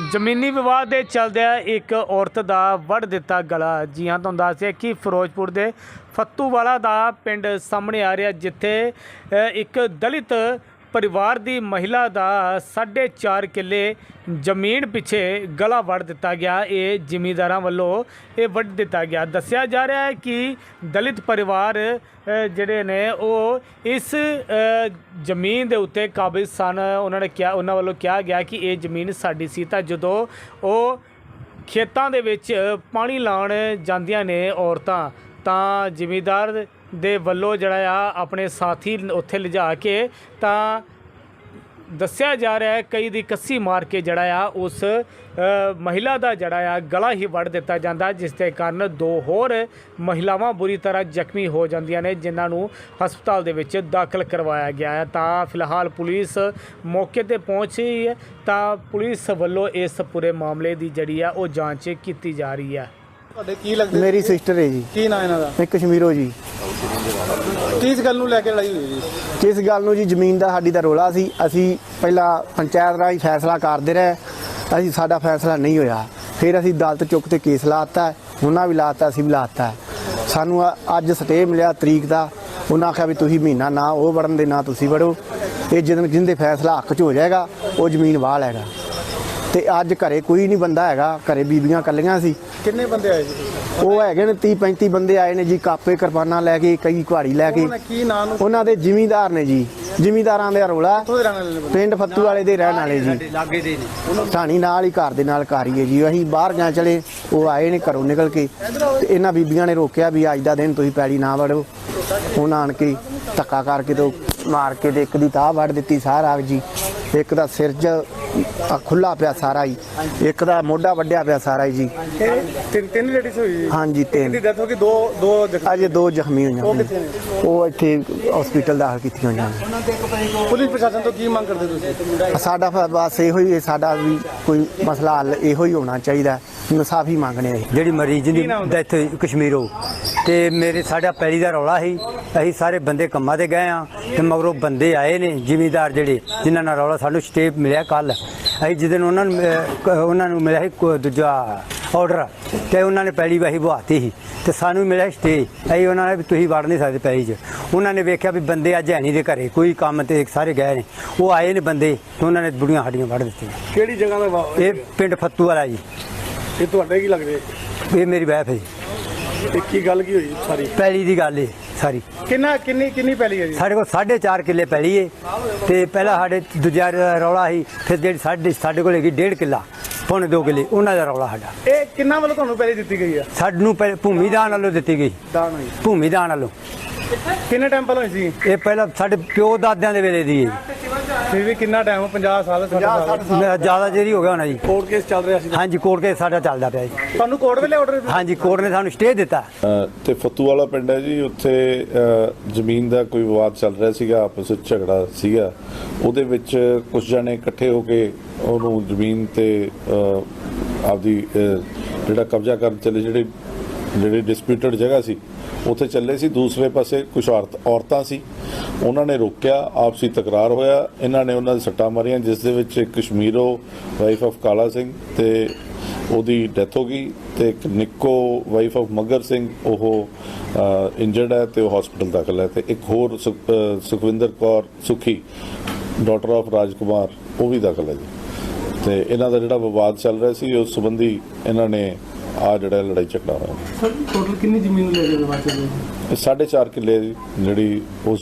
ਜ਼ਮੀਨੀ ਵਿਵਾਦ ਦੇ ਚਲਦਿਆਂ ਇੱਕ ਔਰਤ ਦਾ ਵੱਢ ਦਿੱਤਾ ਗਲਾ। ਜੀ ਹਾਂ ਤੁਹਾਨੂੰ ਦੱਸਿਆ ਕਿ ਫਿਰੋਜ਼ਪੁਰ ਦੇ ਫੱਤੂਵਾਲਾ ਦਾ ਪਿੰਡ ਸਾਹਮਣੇ ਆ ਰਿਹਾ, ਜਿੱਥੇ ਇੱਕ ਦਲਿਤ ਪਰਿਵਾਰ ਦੀ ਮਹਿਲਾ ਦਾ 4.5 ਕਿੱਲੇ ਜ਼ਮੀਨ ਪਿੱਛੇ ਗਲਾ ਵੱਢ ਦਿੱਤਾ ਗਿਆ। ਇਹ ਜ਼ਿਮੀਂਦਾਰਾਂ ਵੱਲੋਂ ਇਹ ਵੱਢ ਦਿੱਤਾ ਗਿਆ। ਦੱਸਿਆ ਜਾ ਰਿਹਾ ਹੈ ਕਿ ਦਲਿਤ ਪਰਿਵਾਰ ਜਿਹੜੇ ਨੇ, ਉਹ ਇਸ ਜ਼ਮੀਨ ਦੇ ਉੱਤੇ ਕਾਬਜ਼ ਸਨ। ਉਹਨਾਂ ਨੇ ਕਿਹਾ, ਉਹਨਾਂ ਵੱਲੋਂ ਕਿਹਾ ਗਿਆ ਕਿ ਇਹ ਜ਼ਮੀਨ ਸਾਡੀ ਸੀ। ਤਾਂ ਜਦੋਂ ਉਹ ਖੇਤਾਂ ਦੇ ਵਿੱਚ ਪਾਣੀ ਲਾਉਣ ਜਾਂਦੀਆਂ ਨੇ ਔਰਤਾਂ, ਤਾਂ ਜ਼ਿਮੀਂਦਾਰ ਦੇ ਵੱਲੋਂ ਜਿਹੜਾ ਆ ਆਪਣੇ ਸਾਥੀ ਉੱਥੇ ਲਿਜਾ ਕੇ ਤਾਂ ਦੱਸਿਆ ਜਾ ਰਿਹਾ ਹੈ ਕਈ ਦੀ ਕੱਸੀ ਮਾਰ ਕੇ ਜਿਹੜਾ ਆ ਉਸ ਮਹਿਲਾ ਦਾ ਜਿਹੜਾ ਆ ਗਲਾ ਹੀ ਵੱਢ ਦਿੱਤਾ ਜਾਂਦਾ ਜਿਸ ਦੇ ਕਾਰਨ ਦੋ ਹੋਰ ਮਹਿਲਾਵਾਂ ਬੁਰੀ ਤਰ੍ਹਾਂ ਜ਼ਖਮੀ ਹੋ ਜਾਂਦੀਆਂ ਨੇ ਜਿਨ੍ਹਾਂ ਨੂੰ ਹਸਪਤਾਲ ਦੇ ਵਿੱਚ ਦਾਖਲ ਕਰਵਾਇਆ ਗਿਆ ਹੈ। ਤਾਂ ਫਿਲਹਾਲ ਪੁਲਿਸ ਮੌਕੇ ਤੇ ਪਹੁੰਚੀ ਹੈ ਤਾਂ ਪੁਲਿਸ ਵੱਲੋਂ ਇਸ ਪੂਰੇ ਮਾਮਲੇ ਦੀ ਜਿਹੜੀ ਆ ਉਹ ਜਾਂਚ ਕੀਤੀ ਜਾ ਰਹੀ ਹੈ। ਤੁਹਾਡੇ ਕੀ ਲੱਗਦੇ? ਮੇਰੀ ਸਿਸਟਰ ਹੈ ਜੀ। ਕੀ ਨਾਂ ਇਹਨਾਂ ਦਾ? ਇਹ ਕਸ਼ਮੀਰੋ ਜੀ। ਕਿਸ ਗੱਲ ਨੂੰ ਲੈ ਕੇ ਲੜਾਈ ਹੋਈ ਜੀ? ਕਿਸ ਗੱਲ ਨੂੰ ਜੀ ਜ਼ਮੀਨ ਦਾ ਸਾਡੀ ਦਾ ਰੋਲਾ ਸੀ। ਅਸੀਂ ਪਹਿਲਾਂ ਪੰਚਾਇਤ ਰਾਹੀਂ ਫੈਸਲਾ ਕਰਦੇ ਰਹੇ। ਅਸੀਂ ਸਾਡਾ ਫੈਸਲਾ ਨਹੀਂ ਹੋਇਆ। ਫਿਰ ਅਸੀਂ ਅਦਾਲਤ ਚੁੱਕ ਤੇ ਕੇਸ ਲਾਤਾ ਉਹਨਾਂ ਵੀ ਲਾਤਾ ਅਸੀਂ ਵੀ ਲਾਤਾ ਸਾਨੂੰ ਅੱਜ ਸਟੇ ਮਿਲਿਆ ਤਰੀਕ ਦਾ। ਉਹਨਾਂ ਆਖਿਆ ਵੀ ਤੁਸੀਂ ਮਹੀਨਾ ਨਾ ਉਹ ਵੜਨ ਦੇ, ਨਾ ਤੁਸੀਂ ਵੜੋ। ਇਹ ਜਿਹਦੇ ਜਿਹਦੇ ਫੈਸਲਾ ਹੱਕ 'ਚ ਹੋ ਜਾਏਗਾ, ਉਹ ਜ਼ਮੀਨ ਵਾਹ ਲੈਗਾ। ਤੇ ਅੱਜ ਘਰੇ ਕੋਈ ਨਹੀਂ ਬੰਦਾ ਹੈਗਾ ਘਰੇ ਬੀਬੀਆਂ ਕੱਲੀਆਂ ਸੀ। ਕਿੰਨੇ ਬੰਦੇ ਆਏ ਜੀ ਉਹ ਹੈਗੇ ਨੇ 30 35 ਬੰਦੇ ਆਏ ਨੇ ਜੀ ਕਾਪੇ ਕਿਰਪਾਨਾਂ ਲੈ ਕੇ ਕਈ ਕੁਹਾੜੀ ਲੈ ਕੇ। ਉਹਨਾਂ ਨੇ ਕੀ ਨਾਂ ਨੂੰ? ਉਹਨਾਂ ਦੇ ਜ਼ਿਮੀਂਦਾਰ ਨੇ ਜੀ। ਜ਼ਿਮੀਂਦਾਰਾਂ ਦਾ ਰੋਲਾ? ਪਿੰਡ ਫੱਤੂ ਵਾਲੇ ਦੇ ਰਹਿਣ ਵਾਲੇ ਜੀ। ਲਾਗੇ ਦੇ ਨੇ। ਢਾਣੀ ਨਾਲ ਹੀ ਘਰ ਦੇ ਨਾਲ ਘਰ ਹੀ ਹੈ ਜੀ। ਅਸੀਂ ਬਾਹਰ ਗਏ ਚਲੇ ਉਹ ਆਏ ਨੇ ਘਰੋਂ ਨਿਕਲ ਕੇ। ਤੇ ਇਹਨਾਂ ਬੀਬੀਆਂ ਨੇ ਰੋਕਿਆ ਵੀ ਅੱਜ ਦਾ ਦਿਨ ਤੁਸੀਂ ਪੈੜੀ ਨਾ ਵੜੋ। ਉਹਨਾਂ ਆਣ ਕੇ ਧੱਕਾ ਕਰਕੇ ਤੇ ਮਾਰ ਕੇ ਤੇ ਇੱਕ ਦੀ ਤਾਹ ਵੜ ਦਿੱਤੀ ਸਾਰਾ ਜੀ। ਇੱਕ ਦਾ ਸਿਰ 'ਚ ਖੁੱਲਾ ਪਿਆ ਸਾਰਾ ਹੀ। ਇੱਕ ਦਾ ਮੋਢਾ ਵੱਢਿਆ ਪਿਆ ਸਾਰਾ ਹੀ ਜੀ। ਤਿੰਨ ਤਿੰਨ ਲੇਡੀਜ਼ ਹੋਈ ਜੀ? ਹਾਂਜੀ ਤਿੰਨ। ਡੈਥ ਹੋ ਗਈ? ਦੋ ਦੋ ਜ਼ਖਮੀ ਅਜੇ ਦੋ ਜ਼ਖਮੀ ਹੋਈਆਂ ਉਹ ਨੇ। ਕਿੱਥੇ ਨੇ? ਉਹ ਇੱਥੇ ਹਸਪੀਟਲ ਦਾਖਲ ਕੀਤੀਆਂ ਹੋਈਆਂ ਨੇ। ਪੁਲਿਸ ਪ੍ਰਸ਼ਾਸਨ ਤੋਂ ਕੀ ਮੰਗ ਕਰਦੇ ਤੁਸੀਂ? ਸਾਡਾ ਫ- ਬਸ ਇਹੋ ਹੀ ਸਾਡਾ ਵੀ ਕੋਈ ਮਸਲਾ ਹੱਲ ਇਹੋ ਹੀ ਹੋਣਾ ਚਾਹੀਦਾ ਇਨਸਾਫੀ ਮੰਗਣੇ ਆ ਜਿਹੜੀ ਮਰੀਜ਼ ਦੀ? ਡੈਥ ਕਸ਼ਮੀਰੋਂ ਤੇ ਮੇਰੇ ਸਾਡਾ ਪੈਲੀ ਦਾ ਰੌਲਾ ਸੀ। ਅਸੀਂ ਸਾਰੇ ਬੰਦੇ ਕੰਮਾਂ ਤੇ ਗਏ ਆ ਤੇ ਮਗਰੋਂ ਬੰਦੇ ਆਏ ਨੇ ਜ਼ਿਮੀਂਦਾਰ ਜਿਹੜੇ ਜਿਨ੍ਹਾਂ ਨਾਲ ਰੌਲਾ ਸਾਨੂੰ ਸਟੇ ਮਿਲਿਆ ਕੱਲ ਅਸੀਂ ਉਹਨਾਂ ਨੂੰ ਅਹ, ਕ- ਉਹਨਾਂ ਨੂੰ ਮਿਲਿਆ ਸੀ ਕੋ- ਦੂਜਾ ਆਰਡਰ ਤੇ ਉਹਨਾਂ ਨੇ ਪੈਲੀ ਵਾਹੀ ਬਹਾਤੀ ਸੀ ਤੇ ਸਾਨੂੰ ਮਿਲਿਆ ਸਟੇ ਅਸੀਂ ਉਹਨਾਂ ਨੇ ਵੀ ਤੁਸੀਂ ਵੜ ਨਹੀਂ ਸਕਦੇ ਪੈਲੀ 'ਚ। ਉਹਨਾਂ ਨੇ ਵੇਖਿਆ ਵੀ ਬੰਦੇ ਅੱਜ ਹੈ ਨਹੀਂ ਦੇ ਘਰੇ ਕੋਈ ਕੰਮ ਤੇ ਸਾਰੇ ਗਏ ਨੇ। ਉਹ ਆਏ ਨੇ ਬੰਦੇ ਤੇ ਉਹਨਾਂ ਨੇ ਬੁੜੀਆਂ ਸਾਡੀਆਂ ਵੜ ਦਿੱਤੀਆਂ। ਕਿਹੜੀ ਜਗ੍ਹਾ ਦਾ ਵਾ- ਇਹ ਪਿੰਡ ਫੱਤੂ ਵਾਲਾ ਜੀ। ਇਹ ਤੁਹਾਡੇ ਕੀ ਲੱਗਦੇ? ਇਹ ਮੇਰੀ ਵਾਈਫ ਹੈ ਜੀ। ਤੇ ਕੀ ਗੱਲ ਕੀ ਹੋਈ ਸਾਰੀ? ਪੈਲੀ ਦੀ ਗੱਲ ਏ। ਸਾਰੀ। ਕਿੰਨਾ ਕਿੰਨੀ ਕਿੰਨੀ ਪੈਲੀ ਹੈ ਜੀ? ਸਾਡੇ ਕੋਲ 4.5 ਕਿੱਲੇ ਪੈਲੀ ਏ। ਤੇ ਪਹਿਲਾਂ ਸਾਡੇ ਦੂਜਾ ਰੌਲਾ ਸੀ ਫਿਰ ਜਿਹੜੀ ਸਾਡੇ ਸਾਡੇ ਕੋਲ ਹੈਗੀ 1.5 ਕਿੱਲਾ ਪੌਣੇ 2 ਕਿੱਲੇ ਉਹਨਾਂ ਦਾ ਰੌਲਾ ਸਾਡਾ। ਇਹ ਕਿੰਨਾ ਵੱਲੋਂ ਤੁਹਾਨੂੰ ਪੈਲੀ ਦਿੱਤੀ ਗਈ ਆ? ਸਾਨੂੰ ਪਹਿਲੇ ਭੂਮੀ ਦਾਨ ਵੱਲੋਂ ਦਿੱਤੀ ਗਈ। ਦਾਨ ਹੋਈ। ਭੂਮੀ ਦਾਨ ਵੱਲੋਂ। ਕਿੰਨੇ ਟਾਈਮ ਪਹਿਲਾਂ ਹੋਈ ਸੀ? ਇਹ ਪਹਿਲਾਂ ਸਾਡੇ ਪਿਓ ਦਾਦਿਆਂ ਦੇ ਵੇਲੇ ਦੀ ਹੈ ਫਿਰ ਵੀ ਕਿੰਨਾ ਟਾਈਮ 50 ਸਾਲ। 60 ਸਾਲ। ਜ਼ਿਆਦਾ ਜਿਹੜੀ ਹੋ ਗਿਆ ਹੋਣਾ ਜੀ। ਕੋਰਟ ਕੇਸ ਚੱਲ ਰਿਹਾ ਸੀ। ਹਾਂਜੀ ਕੋਰਟ ਕੇ ਸਾਡਾ ਚੱਲਦਾ ਪਿਆ ਜੀ। ਤੁਹਾਨੂੰ ਕੋਰਟ ਵੇਲੇ ਆਰਡਰ ਹਾਂਜੀ ਕੋਰਟ ਨੇ ਸਾਨੂੰ ਸਟੇ ਦਿੱਤਾ। ਤੇ ਫੱਤੂ ਵਾਲਾ ਪਿੰਡ ਹੈ ਜੀ ਉੱਥੇ ਜ਼ਮੀਨ ਦਾ ਕੋਈ ਵਿਵਾਦ ਚੱਲ ਰਿਹਾ ਸੀਗਾ ਆਪਸ ਵਿੱਚ ਝਗੜਾ ਸੀਗਾ। ਉਹਦੇ ਵਿੱਚ ਕੁਝ ਜਣੇ ਇਕੱਠੇ ਹੋ ਕੇ ਉਹਨੂੰ ਜ਼ਮੀਨ ਤੇ ਆਪਦੀ ਜਿਹੜਾ ਕਬਜ਼ਾ ਕਰਨ ਚੱਲੇ ਜਿਹੜੇ ਜਿਹੜੀ ਡਿਸਪਿਊਟਡ ਜਗ੍ਹਾ ਸੀ ਉੱਥੇ ਚੱਲੇ ਸੀ। ਦੂਸਰੇ ਪਾਸੇ ਕੁਝ ਔਰਤ ਔਰਤਾਂ ਸੀ। ਉਹਨਾਂ ਨੇ ਰੋਕਿਆ, ਆਪਸੀ ਤਕਰਾਰ ਹੋਇਆ। ਇਹਨਾਂ ਨੇ ਉਹਨਾਂ ਦੇ ਸੱਟਾਂ ਮਾਰੀਆਂ, ਜਿਸ ਦੇ ਵਿੱਚ ਇੱਕ ਕਸ਼ਮੀਰੋ ਵਾਈਫ ਆਫ ਕਾਲਾ ਸਿੰਘ ਤੇ ਉਹਦੀ ਡੈਥ ਹੋ ਗਈ ਤੇ ਇੱਕ ਨਿੱਕੋ ਵਾਈਫ ਆਫ ਮਗਰ ਸਿੰਘ, ਉਹ ਇੰਜਰਡ ਹੈ ਤੇ ਉਹ ਹਸਪੀਟਲ ਦਾਖਲ ਹੈ ਤੇ ਇੱਕ ਹੋਰ ਸੁਖ- ਸੁਖਵਿੰਦਰ ਕੌਰ ਸੁਖੀ ਡਾਟਰ ਆਫ ਰਾਜਕੁਮਾਰ, ਉਹ ਵੀ ਦਾਖਲ ਹੈ ਜੀ। ਤੇ ਇਹਨਾਂ ਦਾ ਜਿਹੜਾ ਵਿਵਾਦ ਚੱਲ ਰਿਹਾ ਸੀ, ਉਸ ਸੰਬੰਧੀ ਇਹਨਾਂ ਨੇ ਆ ਜਿਹੜਾ ਲੜਾਈ ਝਗੜਾ ਹੋਇਆ। ਟੋਟਲ ਕਿੰਨੀ ਜ਼ਮੀਨ ਲੈ ਕੇ ਲਵਾ ਚੱਲੇ ਇਹ 4.5 ਕਿੱਲੇ ਜਿਹੜੀ ਉਸ